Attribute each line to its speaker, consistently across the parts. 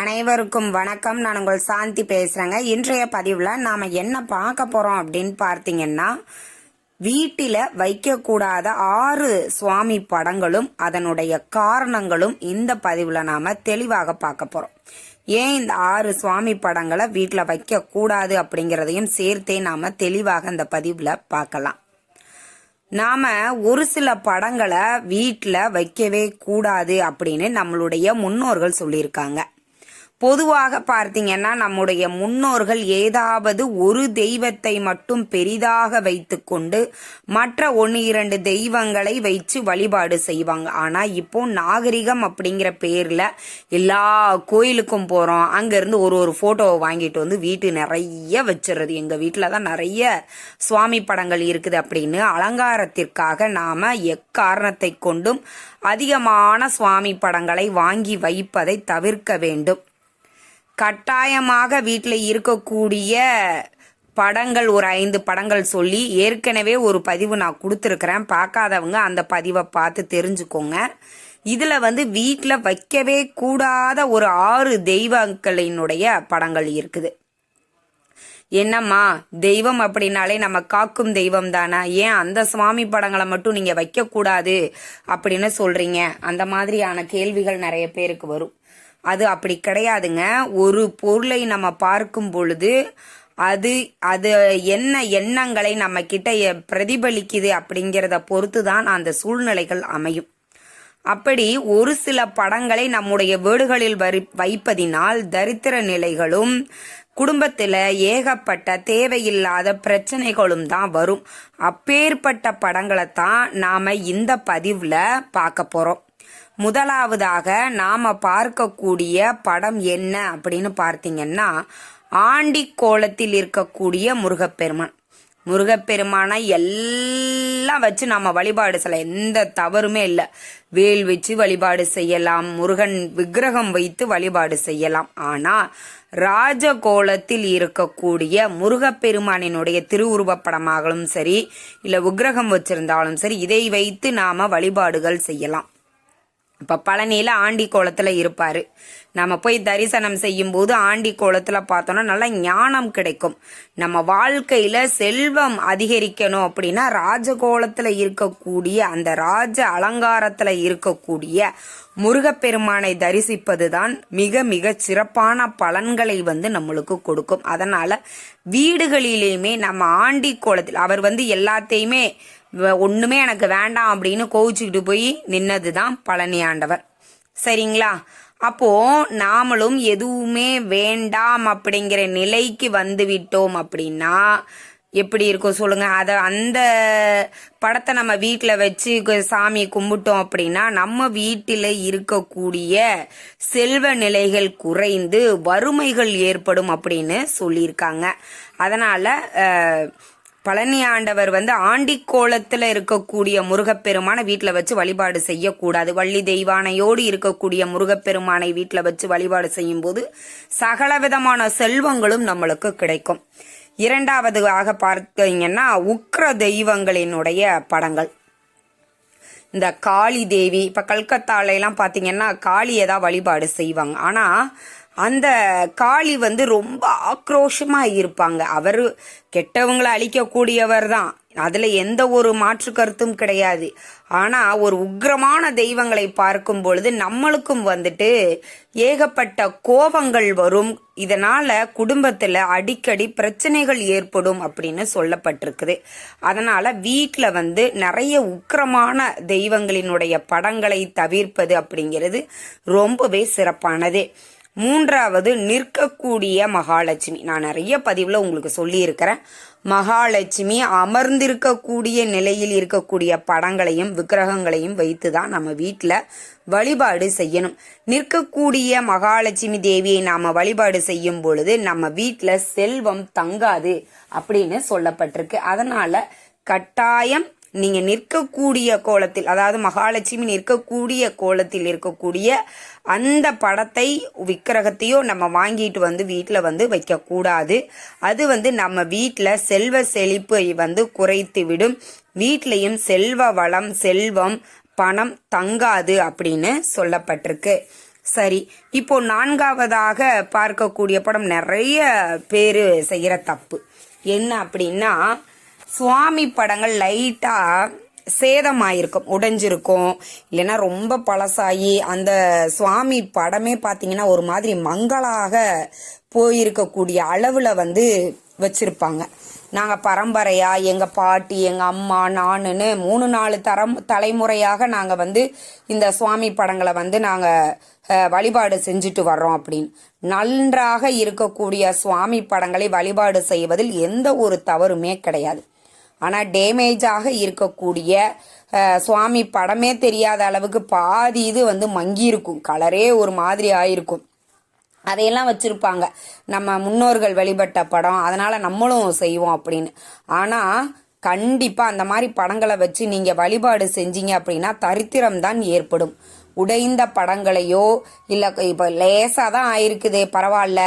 Speaker 1: அனைவருக்கும் வணக்கம். நான் உங்கள் சாந்தி பேசுகிறேங்க இன்றைய பதிவில் நாம் என்ன பார்க்க போகிறோம் அப்படின்னு பார்த்தீங்கன்னா வீட்டில் வைக்கக்கூடாத ஆறு சுவாமி படங்களும் அதனுடைய காரணங்களும் இந்த பதிவில் நாம் தெளிவாக பார்க்க போகிறோம் ஏன் இந்த ஆறு சுவாமி படங்களை வீட்டில் வைக்கக்கூடாது அப்படிங்கிறதையும் சேர்த்தே நாம் தெளிவாக இந்த பதிவில் பார்க்கலாம். நாம ஒரு சில படங்களை வீட்டில் வைக்கவே கூடாது அப்படின்னு நம்மளுடைய முன்னோர்கள் சொல்லியிருக்காங்க. பொதுவாக பார்த்தீங்கன்னா நம்முடைய முன்னோர்கள் ஏதாவது ஒரு தெய்வத்தை மட்டும் பெரிதாக வைத்துக்கொண்டு மற்ற ஒன்று இரண்டு தெய்வங்களை வச்சு வழிபாடு செய்வாங்க. ஆனால் இப்போ நாகரிகம் அப்படிங்கிற பேரில் எல்லா கோயிலுக்கும் போகிறோம் அங்கேருந்து ஒரு ஒரு ஃபோட்டோவை வாங்கிட்டு வந்து வீட்டு நிறைய வச்சிடுறது. எங்கள் வீட்டில் தான் நிறைய சுவாமி படங்கள் இருக்குது அப்படின்னு அலங்காரத்திற்காக நாம் எக்காரணத்தை கொண்டும் அதிகமான சுவாமி படங்களை வாங்கி வைப்பதை தவிர்க்க வேண்டும். கட்டாயமாக வீட்டில் இருக்கக்கூடிய படங்கள் ஒரு ஐந்து படங்கள் சொல்லி ஏற்கனவே ஒரு பதிவு நான் கொடுத்துருக்குறேன். பார்க்காதவங்க அந்த பதிவை பார்த்து தெரிஞ்சுக்கோங்க. இதில் வந்து வீட்டில் வைக்கவே கூடாத ஒரு ஆறு தெய்வங்களினுடைய படங்கள் இருக்குது. என்னம்மா தெய்வம் அப்படின்னாலே நம்ம காக்கும் தெய்வம் தானே? ஏன் அந்த சுவாமி படங்களை மட்டும் நீங்கள் வைக்கக்கூடாது அப்படின்னு சொல்கிறீங்க அந்த மாதிரியான கேள்விகள் நிறைய பேருக்கு வரும். அது அப்படி கிடையாதுங்க. ஒரு பொருளை நம்ம பார்க்கும் பொழுது அது அது என்ன எண்ணங்களை நம்ம கிட்ட பிரதிபலிக்குது அப்படிங்கிறத பொறுத்து தான் அந்த சூழ்நிலைகள் அமையும். அப்படி ஒரு சில படங்களை நம்முடைய வீடுகளில் வரி வைப்பதினால் தரித்திர நிலைகளும் குடும்பத்தில் ஏகப்பட்ட தேவையில்லாத பிரச்சனைகளும் தான் வரும். அப்பேற்பட்ட படங்களை தான் நாம் இந்த பதிவில் பார்க்க போகிறோம் முதலாவதாக நாம பார்க்கக்கூடிய படம் என்ன அப்படின்னு பார்த்தீங்கன்னா ஆண்டி கோலத்தில் இருக்கக்கூடிய முருகப்பெருமான். முருகப்பெருமானை எல்லாம் வச்சு நம்ம வழிபாடு செய்யலாம். எந்த தவறுமே இல்லை. வேல் வச்சு வழிபாடு செய்யலாம். முருகன் விக்கிரகம் வைத்து வழிபாடு செய்யலாம். ஆனால் ராஜகோலத்தில் இருக்கக்கூடிய முருகப்பெருமானினுடைய திருவுருவப்படமாகலும் சரி இல்லை விக்கிரகம் வச்சிருந்தாலும் சரி இதை வைத்து நாம வழிபாடுகள் செய்யலாம். இப்போ பழனியில் ஆண்டி கோலத்தில் இருப்பார். நம்ம போய் தரிசனம் செய்யும் போது ஆண்டி கோலத்தில் பார்த்தோன்னா நல்லா ஞானம் கிடைக்கும். நம்ம வாழ்க்கையில் செல்வம் அதிகரிக்கணும் அப்படின்னா ராஜகோலத்தில் இருக்கக்கூடிய அந்த ராஜ அலங்காரத்தில் இருக்கக்கூடிய முருகப்பெருமானை தரிசிப்பது தான் மிக மிக சிறப்பான பலன்களை வந்து நம்மளுக்கு கொடுக்கும். அதனால் வீடுகளிலேயுமே நம்ம ஆண்டி கோலத்தில் அவர் வந்து எல்லாத்தையுமே ஒண்ணுமே எனக்கு வேண்டாம் அப்படின்னு கோவிச்சுக்கிட்டு போய் நின்னது தான் பழனி ஆண்டவர் சரிங்களா? அப்போ நாமளும் எதுவுமே வேண்டாம் அப்படிங்கிற நிலைக்கு வந்து விட்டோம் அப்படின்னா எப்படி இருக்கும் சொல்லுங்க? அதை அந்த படத்தை நம்ம வீட்டில் வச்சு சாமி கும்பிட்டோம் அப்படின்னா நம்ம வீட்டில் இருக்கக்கூடிய செல்வ நிலைகள் குறைந்து வறுமைகள் ஏற்படும் அப்படின்னு சொல்லியிருக்காங்க. அதனால பழனி ஆண்டவர் வந்து ஆண்டி கோலத்துல இருக்கக்கூடிய முருகப்பெருமானை வீட்டில் வச்சு வழிபாடு செய்யக்கூடாது. வள்ளி தெய்வானையோடு இருக்கக்கூடிய முருகப்பெருமானை வீட்டில் வச்சு வழிபாடு செய்யும் போது சகல விதமான செல்வங்களும் நம்மளுக்கு கிடைக்கும். இரண்டாவது ஆக பார்த்தீங்கன்னா உக்ர தெய்வங்களினுடைய படங்கள். இந்த காளி தேவி இப்போ கல்கத்தாலையெல்லாம் பார்த்தீங்கன்னா காளியை தான் வழிபாடு செய்வாங்க. ஆனால் அந்த காளி வந்து ரொம்ப ஆக்ரோஷமாக இருப்பாங்க. அவர் கெட்டவங்களை அழிக்கக்கூடியவர் தான் அதில் எந்த ஒரு மாற்று கருத்தும் கிடையாது. ஆனால் ஒரு உக்ரமான தெய்வங்களை பார்க்கும் பொழுது நம்மளுக்கும் வந்துட்டு ஏகப்பட்ட கோபங்கள் வரும். இதனால குடும்பத்தில் அடிக்கடி பிரச்சனைகள் ஏற்படும் அப்படின்னு சொல்லப்பட்டிருக்குது. அதனால வீட்டில் வந்து நிறைய உக்கிரமான தெய்வங்களினுடைய படங்களை தவிர்ப்பது அப்படிங்கிறது ரொம்பவே சிறப்பானது. மூன்றாவது நிற்கக்கூடிய மகாலட்சுமி. நான் நிறைய பதிவில் உங்களுக்கு சொல்லியிருக்கிறேன். மகாலட்சுமி அமர்ந்திருக்கக்கூடிய நிலையில் இருக்கக்கூடிய படங்களையும் விக்கிரகங்களையும் வைத்து தான் நம்ம வீட்டில் வழிபாடு செய்யணும். நிற்கக்கூடிய மகாலட்சுமி தேவியை நாம் வழிபாடு செய்யும் பொழுது நம்ம வீட்டில் செல்வம் தங்காது அப்படின்னு சொல்லப்பட்டிருக்கு. அதனால் கட்டாயம் நீங்க நிற்கக்கூடிய கோலத்தில் அதாவது மகாலட்சுமி நிற்கக்கூடிய கோலத்தில் இருக்கக்கூடிய அந்த படத்தை விக்கிரகத்தையோ நம்ம வாங்கிட்டு வந்து வீட்டில் வந்து வைக்கக்கூடாது. அது வந்து நம்ம வீட்டில் செல்வ செழிப்பை வந்து குறைத்து விடும் வீட்லேயும் செல்வ வளம் செல்வம் பணம் தங்காது அப்படின்னு சொல்லப்பட்டிருக்கு. சரி இப்போ நான்காவதாக பார்க்கக்கூடிய படம் நிறைய பேர் செய்கிற தப்பு. என்ன அப்படின்னா சுவாமி படங்கள் லைட்டாக சேதமாயிருக்கும் உடைஞ்சிருக்கும். இல்லைன்னா ரொம்ப பழசாகி அந்த சுவாமி படமே பார்த்தீங்கன்னா ஒரு மாதிரி மங்களாக போயிருக்கக்கூடிய அளவில் வந்து வச்சிருப்பாங்க. நாங்கள் பரம்பரையாக எங்கள் பாட்டி எங்கள் அம்மா நானுன்னு மூணு நாலு தரம் தலைமுறையாக நாங்கள் வந்து இந்த சுவாமி படங்களை வந்து நாங்கள் வழிபாடு செஞ்சுட்டு வர்றோம் அப்படின்னு. நன்றாக இருக்கக்கூடிய சுவாமி படங்களை வழிபாடு செய்வதில் எந்த ஒரு தவறுமே கிடையாது. ஆனால் டேமேஜாக இருக்கக்கூடிய சுவாமி படமே தெரியாத அளவுக்கு பாதி இது வந்து மங்கி இருக்கும். கலரே ஒரு மாதிரி ஆயிருக்கும். அதையெல்லாம் வச்சுருப்பாங்க. நம்ம முன்னோர்கள் வழிபட்ட படம் அதனால் நம்மளும் செய்வோம் அப்படின்னு. ஆனால் கண்டிப்பாக அந்த மாதிரி படங்களை வச்சு நீங்கள் வழிபாடு செஞ்சீங்க அப்படின்னா தரித்திரம் தான் ஏற்படும். உடைந்த படங்களையோ இல்ல இப்ப லேசா தான் ஆயிருக்குது பரவாயில்ல.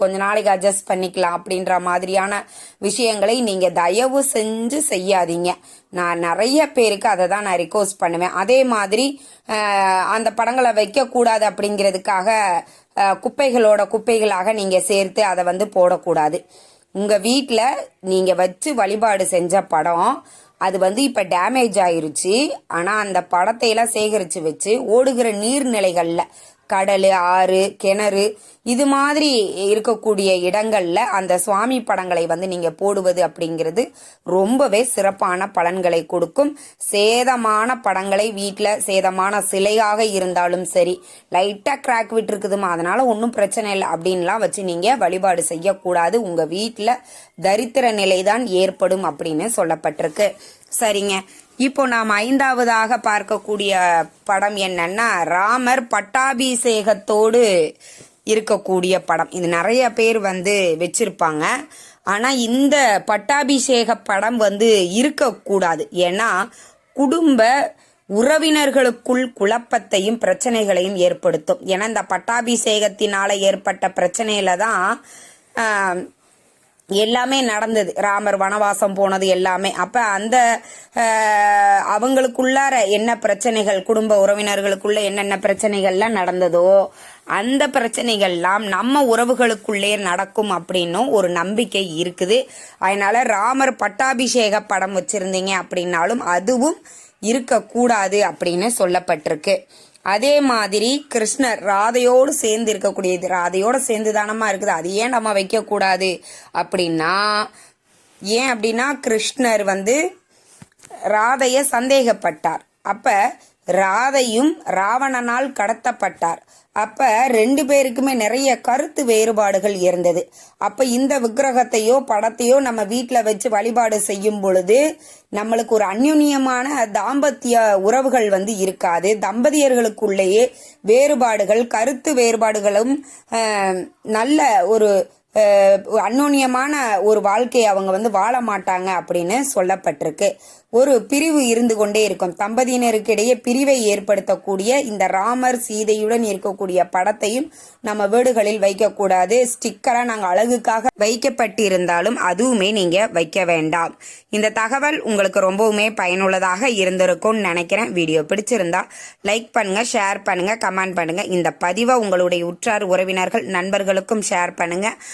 Speaker 1: கொஞ்ச நாளைக்கு அட்ஜஸ்ட் பண்ணிக்கலாம் அப்படின்ற மாதிரியான விஷயங்களை நீங்க தயவு செஞ்சு செய்யாதீங்க. நான் நிறைய பேருக்கு அதை தான் நான் ரிக்வஸ்ட் பண்ணுவேன். அதே மாதிரி அந்த படங்களை வைக்கக்கூடாது அப்படிங்கிறதுக்காக குப்பைகளோட குப்பைகளாக நீங்க சேர்த்து அதை வந்து போடக்கூடாது. உங்கள் வீட்டில் நீங்கள் வச்சு வழிபாடு செஞ்ச படம் அது வந்து இப்போ டேமேஜ் ஆயிருச்சு. ஆனால் அந்த படத்தையெல்லாம் சேகரித்து வச்சு ஓடுகிற நீர்நிலைகளில் கடல் ஆறு கிணறு இது மாதிரி இருக்கக்கூடிய இடங்கள்ல அந்த சுவாமி படங்களை வந்து நீங்க போடுவது அப்படிங்கிறது ரொம்பவே சிறப்பான பலன்களை கொடுக்கும். சேதமான படங்களை வீட்டில் சேதமான சிலையாக இருந்தாலும் சரி லைட்டாக கிராக் விட்டுருக்குதுமா அதனால ஒன்றும் பிரச்சனை இல்லை அப்படின்லாம் வச்சு நீங்க வழிபாடு செய்யக்கூடாது. உங்க வீட்டில் தரித்திர நிலைதான் ஏற்படும் அப்படின்னு சொல்லப்பட்டிருக்கு. சரிங்க. இப்போ நாம் ஐந்தாவதாக பார்க்கக்கூடிய படம் என்னன்னா ராமர் பட்டாபிஷேகத்தோடு இருக்கக்கூடிய படம். இது நிறைய பேர் வந்து வச்சிருப்பாங்க. ஆனால் இந்த பட்டாபிஷேக படம் வந்து இருக்கக்கூடாது. ஏன்னா குடும்ப உறவினர்களுக்குள் குழப்பத்தையும் பிரச்சனைகளையும் ஏற்படுத்தும். ஏன்னா இந்த பட்டாபிஷேகத்தினால ஏற்பட்ட பிரச்சனையில தான் எல்லாமே நடந்தது. ராமர் வனவாசம் போனது எல்லாமே. அப்ப அந்த அவங்களுக்குள்ளார என்ன பிரச்சனைகள் குடும்ப உறவினர்களுக்குள்ள என்னென்ன பிரச்சனைகள்லாம் நடந்ததோ அந்த பிரச்சனைகள்லாம் நம்ம உறவுகளுக்குள்ளே நடக்கும் அப்படின்னும் ஒரு நம்பிக்கை இருக்குது. அதனால ராமர் பட்டாபிஷேக படம் வச்சிருந்தீங்க அப்படின்னாலும் அதுவும் இருக்கக்கூடாது அப்படின்னு சொல்லப்பட்டிருக்கு. அதே மாதிரி கிருஷ்ணர் ராதையோடு சேர்ந்து இருக்கக்கூடியது. ராதையோடு சேர்ந்து தானமா இருக்குது. அது ஏன் நம்ம வைக்கக்கூடாது? அப்படின்னா ஏன் அப்படின்னா கிருஷ்ணர் வந்து ராதைய சந்தேகப்பட்டார். அப்ப ராதையும் ராவணனால் கடத்தப்பட்டார். அப்ப ரெண்டு பேருக்குமே நிறைய கருத்து வேறுபாடுகள் இருந்தது. அப்ப இந்த விக்கிரகத்தையோ படத்தையோ நம்ம வீட்டில் வச்சு வழிபாடு செய்யும் பொழுது நம்மளுக்கு ஒரு அந்யுன்யமான தாம்பத்திய உறவுகள் வந்து இருக்காது. தம்பதியர்களுக்குள்ளேயே வேறுபாடுகள் கருத்து வேறுபாடுகளும் நல்ல ஒரு அந்நோன்யமான ஒரு வாழ்க்கையை அவங்க வந்து வாழ மாட்டாங்க அப்படின்னு சொல்லப்பட்டிருக்கு. ஒரு பிரிவு இருந்து கொண்டே இருக்கும். தம்பதியினருக்கிடையே பிரிவை ஏற்படுத்தக்கூடிய இந்த ராமர் சீதையுடன் இருக்கக்கூடிய படத்தையும் நம்ம வீடுகளில் வைக்கக்கூடாது. ஸ்டிக்கராக நாங்கள் அழகுக்காக வைக்கப்பட்டிருந்தாலும் அதுவுமே நீங்கள் வைக்க வேண்டாம். இந்த தகவல் உங்களுக்கு ரொம்பவுமே பயனுள்ளதாக இருந்திருக்கும்னு நினைக்கிறேன். வீடியோ பிடிச்சிருந்தா லைக் பண்ணுங்கள் ஷேர் பண்ணுங்கள் கமெண்ட் பண்ணுங்கள் இந்த பதிவை உங்களுடைய உற்றார் உறவினர்கள் நண்பர்களுக்கும் ஷேர் பண்ணுங்கள்